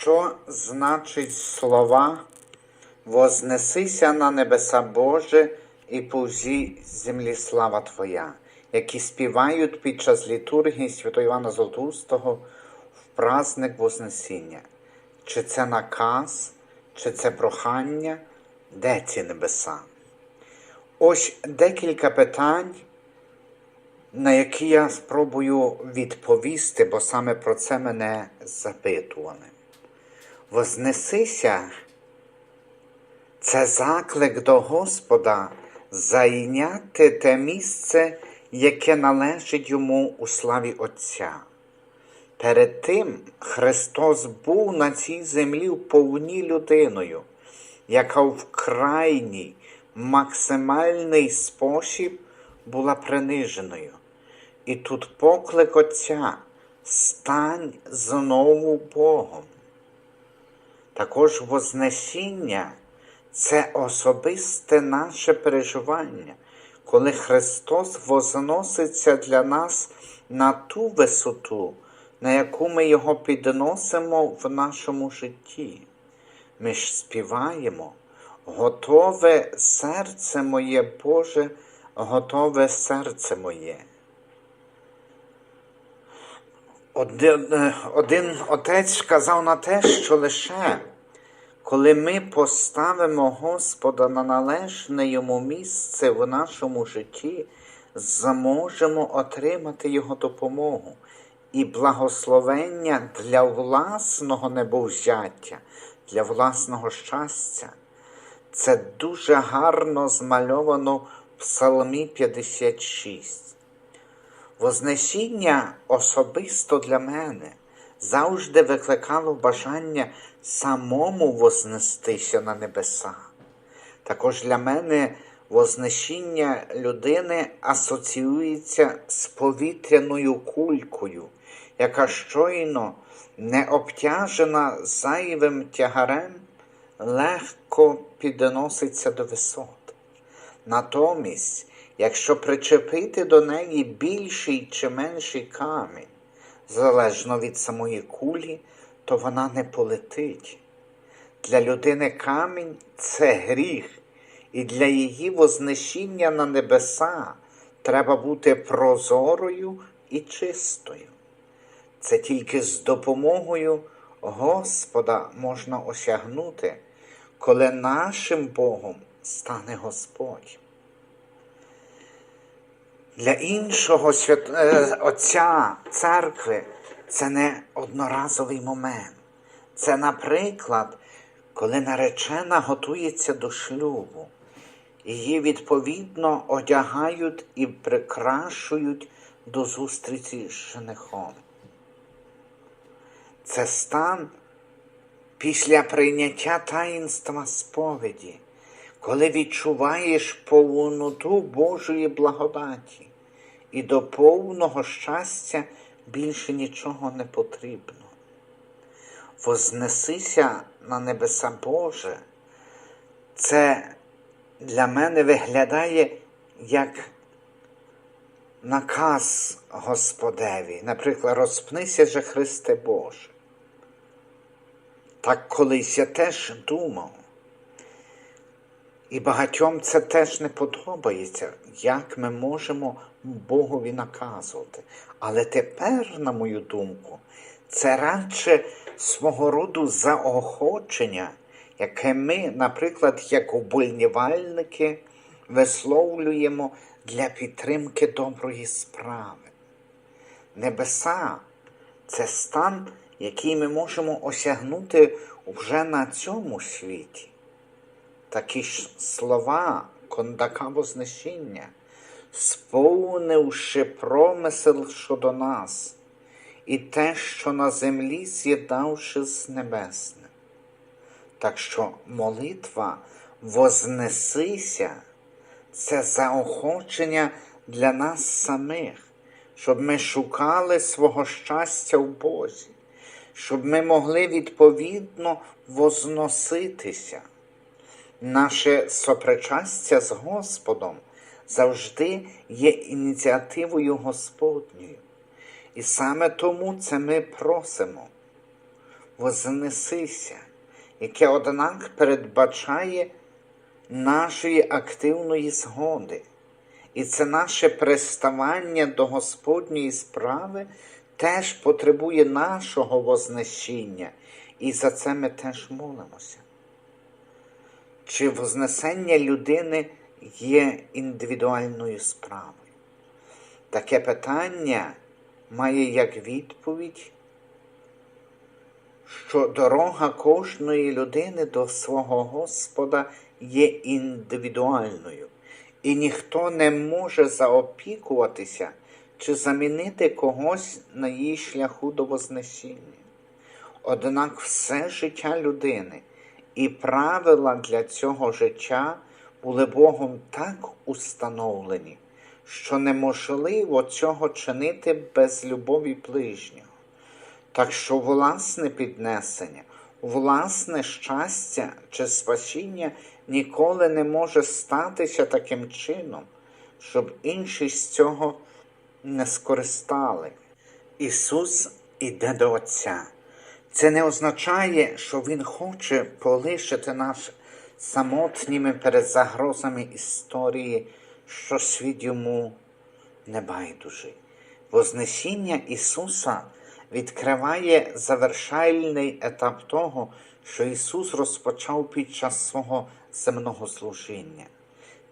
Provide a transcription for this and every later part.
Що значить слова Вознесися на небеса Боже і повзі землі слава Твоя, які співають під час літургії Святого Івана Золотоустого в праздник Вознесіння? Чи це наказ, чи це прохання? Де ці небеса? Ось декілька питань, на які я спробую відповісти, бо саме про це мене запитували. Вознесися це заклик до Господа зайняти те місце, яке належить йому у славі Отця. Перед тим Христос був на цій землі в повні людиною, яка в крайній, максимальний спосіб була приниженою. І тут поклик Отця стань знову Богом. Також Вознесіння це особисте наше переживання, коли Христос возноситься для нас на ту висоту, на яку ми Його підносимо в нашому житті. Ми ж співаємо, готове серце моє Боже, готове серце моє. Один, е, один отець сказав на те, що лише коли ми поставимо Господа на належне йому місце в нашому житті, зможемо отримати Його допомогу і благословення для власного небовзяття, для власного щастя. Це дуже гарно змальовано в Псалмі 56. Вознесіння особисто для мене завжди викликало бажання самому вознестися на небеса. Також для мене вознесіння людини асоціюється з повітряною кулькою, яка щойно не обтяжена зайвим тягарем, легко підноситься до висот. Натомість, якщо причепити до неї більший чи менший камінь, залежно від самої кулі, то вона не полетить. Для людини камінь це гріх, і для її вознесіння на небеса треба бути прозорою і чистою. Це тільки з допомогою Господа можна осягнути, коли нашим Богом стане Господь. Для іншого свят... е, Отця церкви це не одноразовий момент. Це, наприклад, коли наречена готується до шлюбу, її відповідно одягають і прикрашують до зустрічі з женихом. Це стан після прийняття таїнства сповіді, коли відчуваєш повноту Божої благодаті і до повного щастя більше нічого не потрібно. Вознесися на небеса Боже, це для мене виглядає як наказ Господеві. Наприклад, розпнися же Христе Боже. Так колись я теж думав. І багатьом це теж не подобається, як ми можемо Богові наказувати. Але тепер, на мою думку, це радше свого роду заохочення, яке ми, наприклад, як обольнівальники, висловлюємо для підтримки доброї справи. Небеса це стан, який ми можемо осягнути вже на цьому світі. Такі ж слова кондака вознесіння, сповнивши промисел щодо нас, і те, що на землі з'єднавши з небесним. Так що молитва вознесися це заохочення для нас самих, щоб ми шукали свого щастя в Бозі, щоб ми могли відповідно возноситися. Наше сопричастя з Господом завжди є ініціативою Господньою. І саме тому це ми просимо. вознесися, яке, однак, передбачає нашої активної згоди. І це наше приставання до Господньої справи теж потребує нашого вознесіння, і за це ми теж молимося. Чи вознесення людини є індивідуальною справою? Таке питання має як відповідь, що дорога кожної людини до свого Господа є індивідуальною, і ніхто не може заопікуватися чи замінити когось на її шляху до Вознесіння. Однак все життя людини і правила для цього життя були Богом так установлені, що неможливо цього чинити без любові ближнього. Так що власне піднесення, власне щастя чи спасіння ніколи не може статися таким чином, щоб інші з цього не скористали. Ісус іде до Отця. Це не означає, що Він хоче полишити нас самотніми перед загрозами історії, що світ йому не байдужий. Вознесіння Ісуса відкриває завершальний етап того, що Ісус розпочав під час свого земного служіння.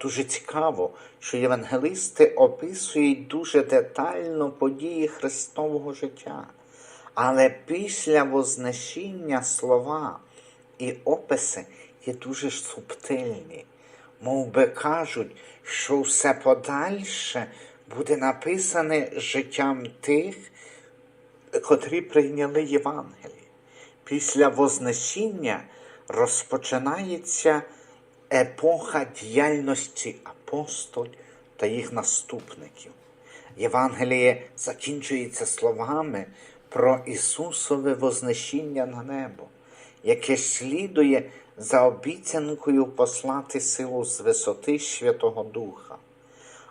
Дуже цікаво, що євангелисти описують дуже детально події Христового життя, але після Вознесіння слова і описи є дуже субтильні, мов би кажуть, що все подальше буде написане життям тих, котрі прийняли Євангеліє. Після Вознесіння розпочинається епоха діяльності апостолів та їх наступників. Євангеліє закінчується словами про Ісусове Вознесіння на небо, яке слідує за обіцянкою послати силу з висоти Святого Духа.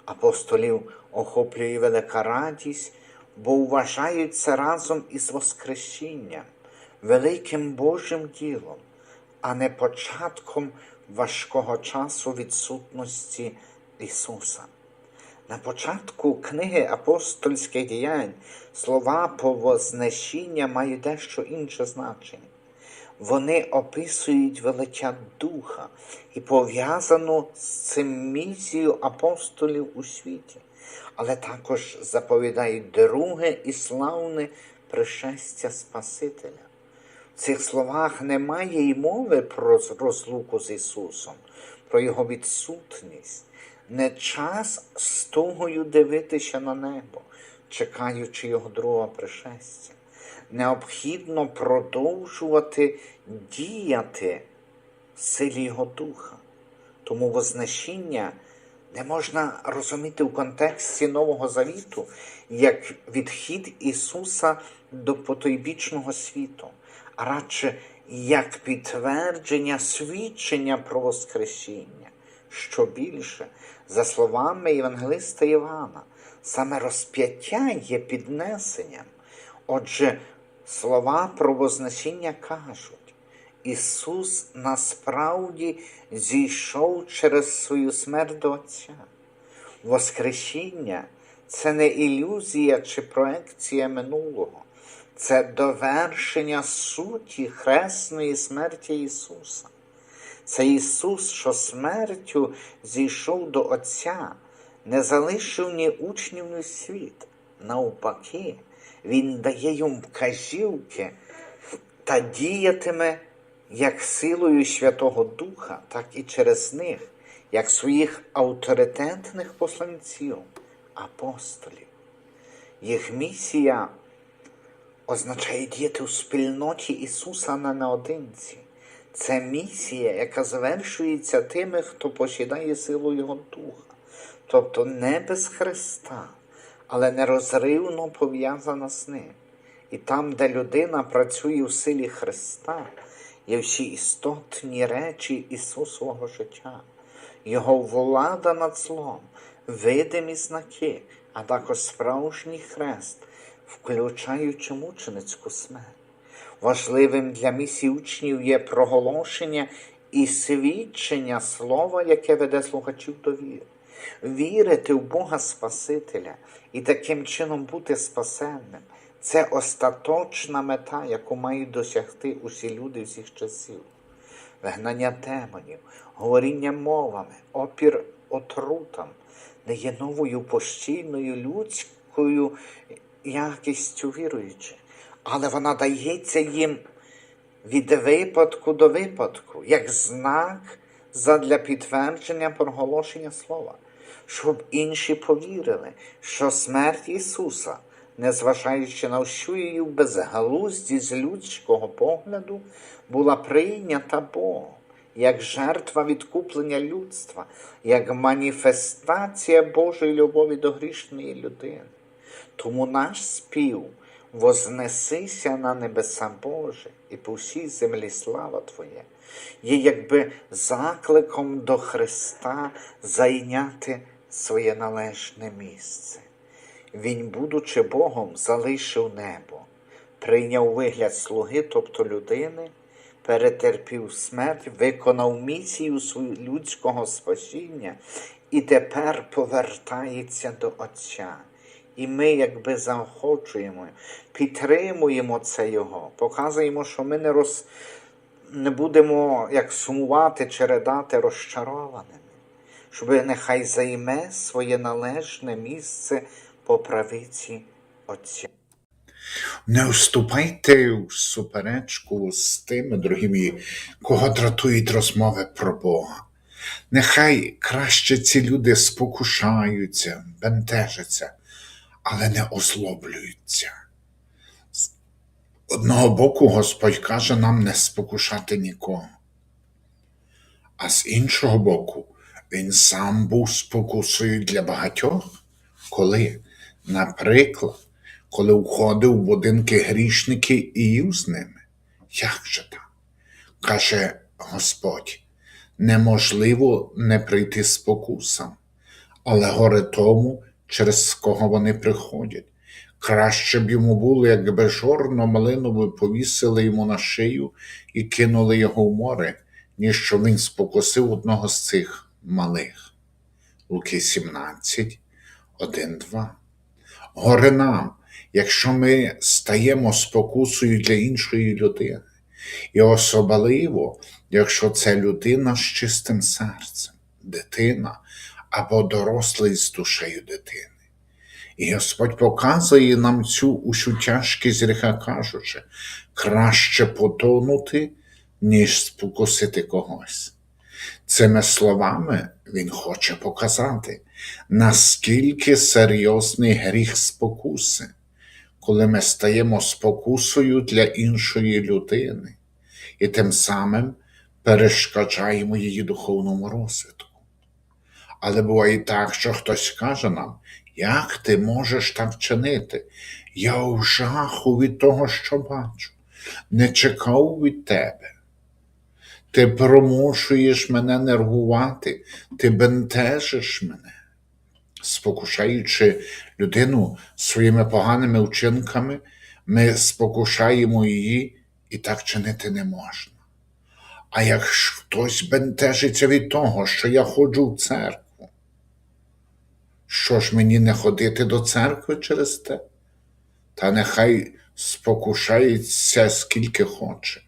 Апостолів охоплює велика радість, бо вважають це разом із Воскресінням, великим Божим ділом, а не початком важкого часу відсутності Ісуса. На початку книги апостольських діянь слова по вознесіння мають дещо інше значення. Вони описують велича Духа і пов'язану з цим місією апостолів у світі, але також заповідають друге і славне пришестя Спасителя. В цих словах немає й мови про розлуку з Ісусом, про Його відсутність. Не час з тугою дивитися на небо, чекаючи Його другого пришестя. Необхідно продовжувати діяти в силі Його Духа. Тому вознесіння не можна розуміти в контексті Нового Завіту як відхід Ісуса до потойбічного світу, а радше як підтвердження свідчення про Воскресіння. Що більше, за словами Євангелиста Івана, саме розп'яття є піднесенням. Отже, слова про Вознесіння кажуть, Ісус насправді зійшов через свою смерть до Отця. Воскресіння це не ілюзія чи проекція минулого, це довершення суті хресної смерті Ісуса. Це Ісус, що смертю зійшов до Отця, не залишив ні учнів, ні світ. Навпаки, Він дає їм вказівки та діятиме як силою Святого Духа, так і через них, як своїх авторитетних посланців, апостолів. Їх місія означає діяти у спільноті Ісуса а не наодинці. Це місія, яка завершується тими, хто посідає силу Його Духа, тобто не без Христа, але нерозривно пов'язана з ним. І там, де людина працює в силі Христа, є всі істотні речі Ісусового життя, Його влада над злом, видимі знаки, а також справжній хрест, включаючи мученицьку смерть. Важливим для місії учнів є проголошення і свідчення слова, яке веде слухачів до віри. Вірити в Бога Спасителя і таким чином бути спасенним. Це остаточна мета, яку мають досягти усі люди всіх часів. Вигнання демонів, говоріння мовами, опір отрутам не є новою постійною людською якістю віруючих, але вона дається їм від випадку до випадку, як знак задля підтвердження проголошення слова, щоб інші повірили, що смерть Ісуса, незважаючи на всю її безгалуздість людського погляду, була прийнята Богом як жертва відкуплення людства, як маніфестація Божої любові до грішної людини. Тому наш спів вознесися на небеса Боже і по всій землі слава Твоя, є якби закликом до Христа зайняти своє належне місце. Він, будучи Богом, залишив небо, прийняв вигляд слуги, тобто людини, перетерпів смерть, виконав місію свою людського спасіння і тепер повертається до Отця. І ми якби заохочуємо, підтримуємо це Його, показуємо, що ми не, роз... не будемо як сумувати чи ридати розчарованими, щоб нехай займе своє належне місце по правиці Отця. Не вступайте в суперечку з тими, мої, кого дратують розмови про Бога. Нехай краще ці люди спокушаються, бентежаться, але не озлоблюються. З одного боку, Господь каже нам не спокушати нікого, а з іншого боку, Він сам був спокусою для багатьох, коли, наприклад, коли входив в будинки грішники і їв з ними. Як же так? Каже Господь, неможливо не прийти спокусам, але горе тому, через кого вони приходять. Краще б йому було, якби жорно малинову повісили йому на шию і кинули його в море, ніж що він спокусив одного з цих малих. Луки 17, 1, 2. Горе нам, якщо ми стаємо спокусою для іншої людини, і особливо, якщо це людина з чистим серцем, дитина або дорослий з душею дитини. І Господь показує нам цю усю тяжкість гріха, кажучи, краще потонути, ніж спокусити когось. Цими словами Він хоче показати, наскільки серйозний гріх спокуси, коли ми стаємо спокусою для іншої людини і тим самим перешкоджаємо її духовному розвитку. Але буває так, що хтось каже нам, як ти можеш так чинити? Я в жаху від того, що бачу, не чекав від тебе. Ти промушуєш мене нервувати, ти бентежиш мене, спокушаючи людину своїми поганими вчинками, ми спокушаємо її і так чинити не можна. А як хтось бентежиться від того, що я ходжу в церкву, що ж мені не ходити до церкви через те? Та нехай спокушається скільки хоче.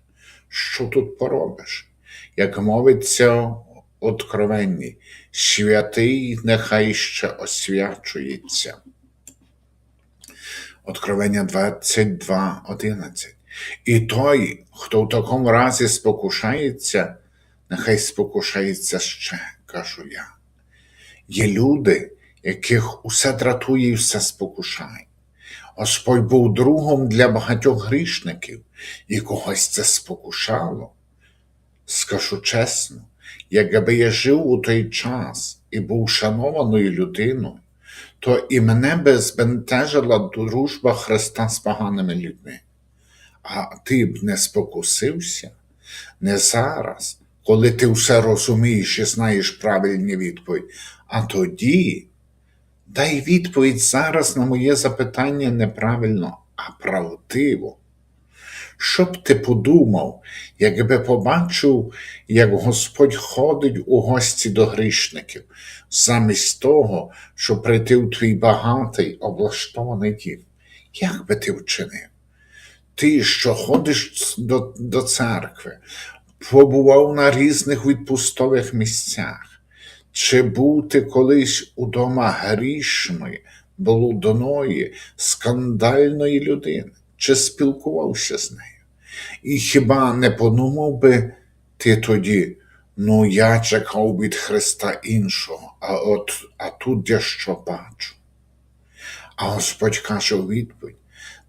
Що тут поробиш? Як мовиться откровенні, святий нехай ще освячується. Откровення 22, 11. І той, хто в такому разі спокушається, нехай спокушається ще, кажу я. Є люди, яких усе дратує і все спокушає. Господь був другом для багатьох грішників, і когось це спокушало. Скажу чесно, якби я жив у той час і був шанованою людиною, то і мене би збентежила дружба Христа з поганими людьми. А ти б не спокусився не зараз, коли ти все розумієш і знаєш правильні відповідь, а тоді дай відповідь зараз на моє запитання неправильно, а правдиво. Що б ти подумав, якби побачив, як Господь ходить у гості до грішників, замість того, щоб прийти в твій багатий облаштований дім? Як би ти вчинив? Ти, що ходиш до, до церкви, побував на різних відпустових місцях, чи був ти колись удома грішної, блудної, скандальної людини, чи спілкувався з нею? І хіба не подумав би ти тоді, ну я чекав від Христа іншого, а от а тут я що бачу? А Господь каже у відповідь: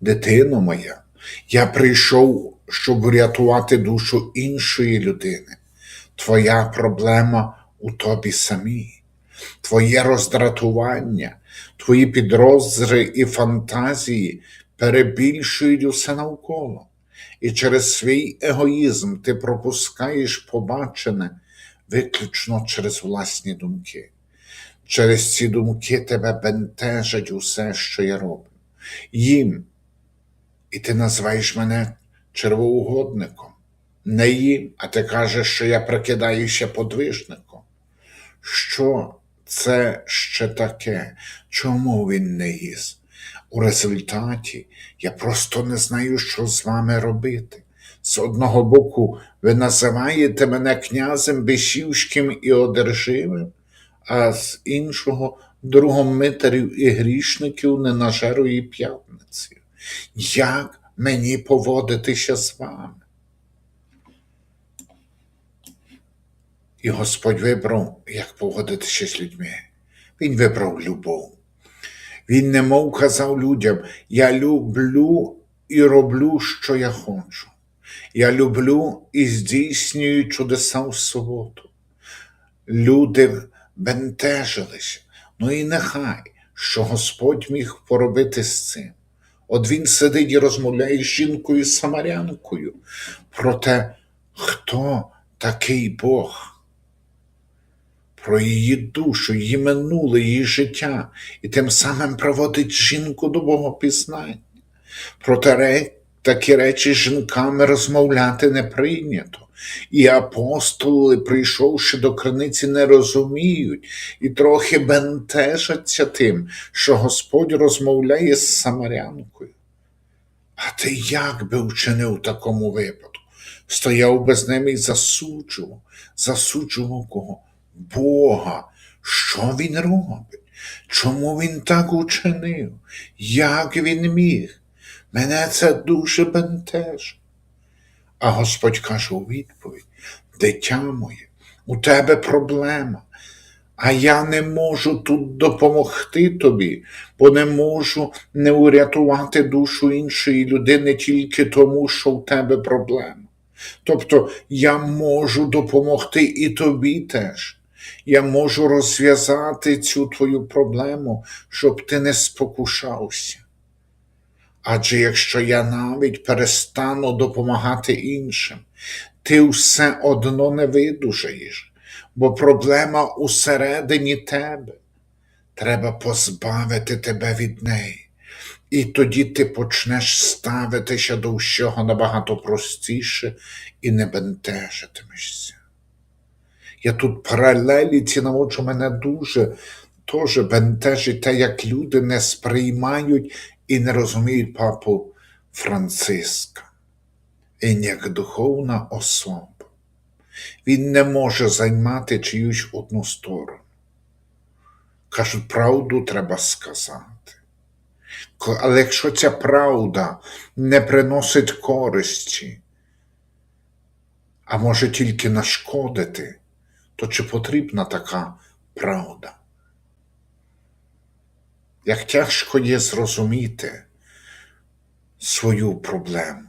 Дитино моя, я прийшов, щоб врятувати душу іншої людини. Твоя проблема у тобі самій, твоє роздратування, твої підозри і фантазії перебільшують усе навколо. І через свій егоїзм ти пропускаєш побачене виключно через власні думки. Через ці думки тебе бентежить усе, що я роблю. Їм. І ти називаєш мене червоугодником. Не їм, а ти кажеш, що я прикидаюся подвижником. Що це ще таке? Чому він не їсть? У результаті я просто не знаю, що з вами робити. З одного боку, ви називаєте мене князем Бесівським і одержимим, а з іншого другом митарів і грішників ненажерої п'ятниці. Як мені поводитися з вами? І Господь вибрав, як поводитися з людьми. Він вибрав любов. Він немов казав людям: Я люблю і роблю, що я хочу. Я люблю і здійснюю чудеса в суботу. Люди бентежилися. Ну і нехай, що Господь міг поробити з цим. От він сидить і розмовляє з жінкою самарянкою про те, хто такий Бог, про її душу, її минуле, її життя, і тим самим проводить жінку до Богопізнання. Ре- такі речі з жінками розмовляти не прийнято. І апостоли, прийшовши до криниці, не розуміють і трохи бентежаться тим, що Господь розмовляє з самарянкою. А ти як би вчинив такому випадку? Стояв би з ними і засуджував, засуджував кого? Бога. Що він робить? Чому він так учинив? Як він міг? Мене це дуже бентежить. А Господь каже у відповідь: Дитя моє, у тебе проблема, а я не можу тут допомогти тобі, бо не можу не урятувати душу іншої людини тільки тому, що в тебе проблема. Тобто я можу допомогти і тобі теж. Я можу розв'язати цю твою проблему, щоб ти не спокушався. Адже якщо я навіть перестану допомагати іншим, ти все одно не видужаєш, бо проблема усередині тебе. Треба позбавити тебе від неї. І тоді ти почнеш ставитися до всього набагато простіше і не бентежитимешся. Я тут паралелі ці наводжу мене дуже теж бентежить те, як люди не сприймають і не розуміють папу Франциска. Він як духовна особа. Він не може займати чиюсь одну сторону. Кажуть, правду треба сказати. Але якщо ця правда не приносить користі, а може тільки нашкодити, то чи потрібна така правда? Як тяжко є зрозуміти свою проблему.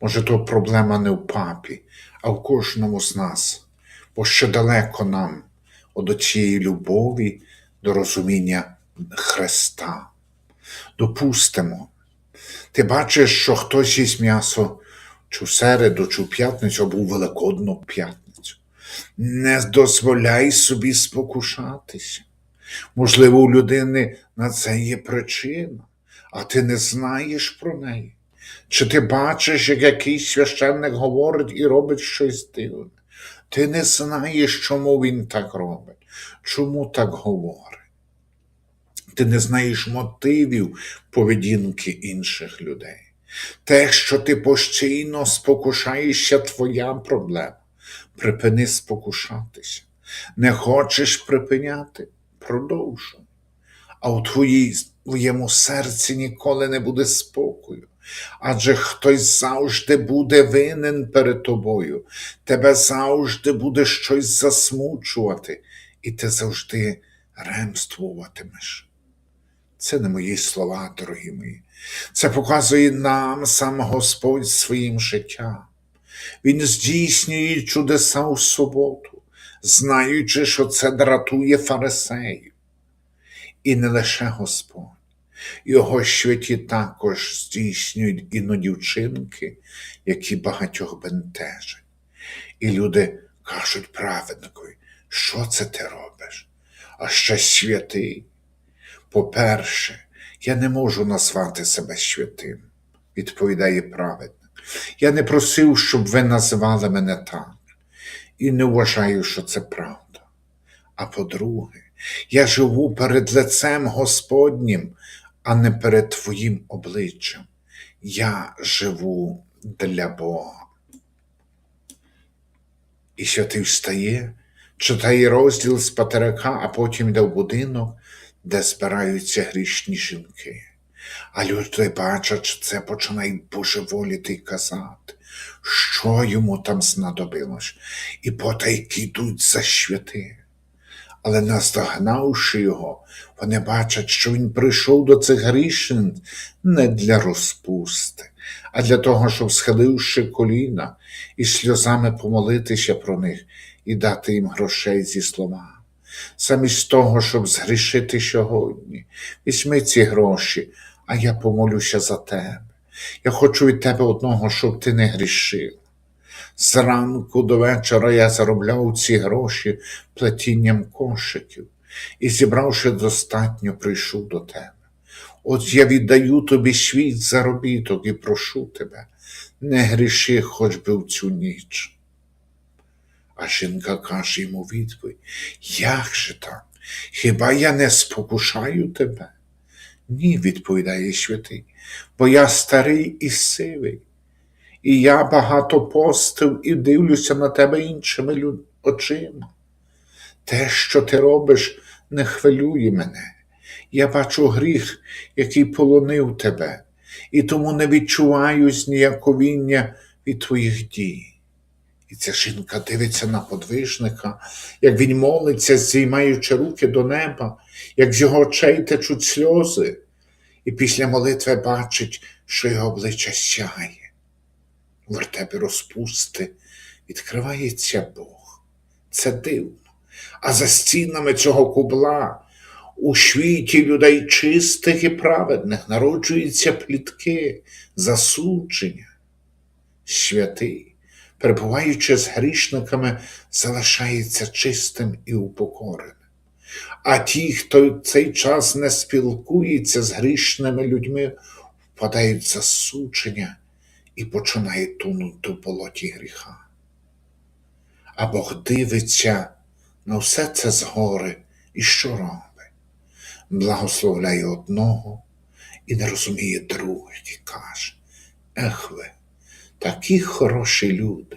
Може, то проблема не в папі, а в кожному з нас, бо ще далеко нам до цієї любові, до розуміння Христа. Допустимо, ти бачиш, що хтось їсть м'ясо чи в середу, чи в п'ятницю, або у Великодну п'ятницю. Не дозволяй собі спокушатися. Можливо, у людини на це є причина, а ти не знаєш про неї. Чи ти бачиш, як якийсь священник говорить і робить щось дивне? Ти не знаєш, чому він так робить, чому так говорить. Ти не знаєш мотивів поведінки інших людей. Те, що ти постійно спокушаєшся, твоя проблема. Припини спокушатися. Не хочеш припиняти? Продовжуй. А у твоєму серці ніколи не буде спокою. Адже хтось завжди буде винен перед тобою, тебе завжди буде щось засмучувати, і ти завжди ремствуватимеш. Це не мої слова, дорогі мої. Це показує нам сам Господь своїм життям. Він здійснює чудеса у суботу, знаючи, що це дратує фарисеїв. І не лише Господь. Його святі також здійснюють іноді вчинки, які багатьох бентежать. І люди кажуть праведникові, що це ти робиш? А ще святий. По-перше, я не можу назвати себе святим, відповідає праведник. Я не просив, щоб ви називали мене так, і не вважаю, що це правда. А по-друге, я живу перед лицем Господнім, а не перед Твоїм обличчям. Я живу для Бога. І святий встає, читає розділ з патерика, а потім йде в будинок, де збираються грішні жінки. А люди бачать, це починають божеволіти й казати, що йому там знадобилось, і потайки йдуть за святи. Але наздогнавши його, вони бачать, що він прийшов до цих грішин не для розпусти, а для того, щоб, схиливши коліна і сльозами помолитися про них і дати їм грошей зі словами. Замість того, щоб згрішити сьогодні, візьми ці гроші, а я помолюся за тебе. Я хочу від тебе одного, щоб ти не грішив. Зранку до вечора я заробляв ці гроші плетінням кошиків і, зібравши достатньо, прийшов до тебе. От я віддаю тобі свій заробіток і прошу тебе, не гріши хоч би в цю ніч. А жінка каже йому відповідь, як же так? Хіба я не спокушаю тебе? Ні, відповідає святий, бо я старий і сивий, і я багато постив і дивлюся на тебе іншими очима. Те, що ти робиш, не хвилює мене. Я бачу гріх, який полонив тебе, і тому не відчуваю зніяковіння від твоїх дій. І ця жінка дивиться на подвижника, як він молиться, здіймаючи руки до неба, як з його очей течуть сльози, і після молитви бачить, що його обличчя сяє. У вертепі розпусти відкривається Бог. Це дивно. А за стінами цього кубла у світі людей чистих і праведних народжуються плітки, засудження. Святий, перебуваючи з грішниками, залишається чистим і упокореним. А ті, хто в цей час не спілкується з грішними людьми, впадають в засудження і починають тонути в болоті гріха. А Бог дивиться на все це згори і що робить? Благословляє одного і не розуміє других і каже: Ех ви, такі хороші люди,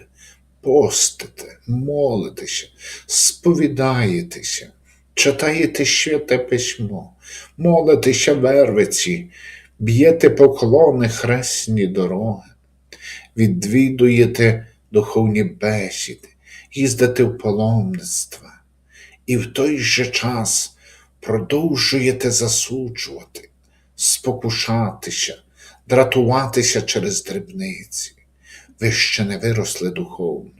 постите, молитеся, сповідаєтеся, читаєте святе письмо, молитеся вервиці, б'єте поклони хресні дороги, відвідуєте духовні бесіди, їздите в паломництва, і в той же час продовжуєте засуджувати, спокушатися, дратуватися через дрібниці. Ви ще не виросли духовно,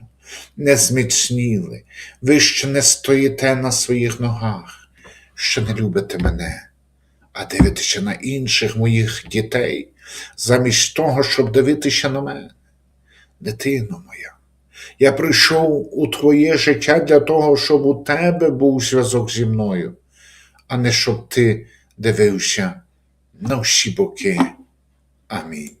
не зміцніли, ви ще не стоїте на своїх ногах, ще не любите мене, а дивитеся на інших моїх дітей, замість того, щоб дивитися на мене. Дитино моя, я прийшов у твоє життя для того, щоб у тебе був зв'язок зі мною, а не щоб ти дивився на всі боки. Амінь.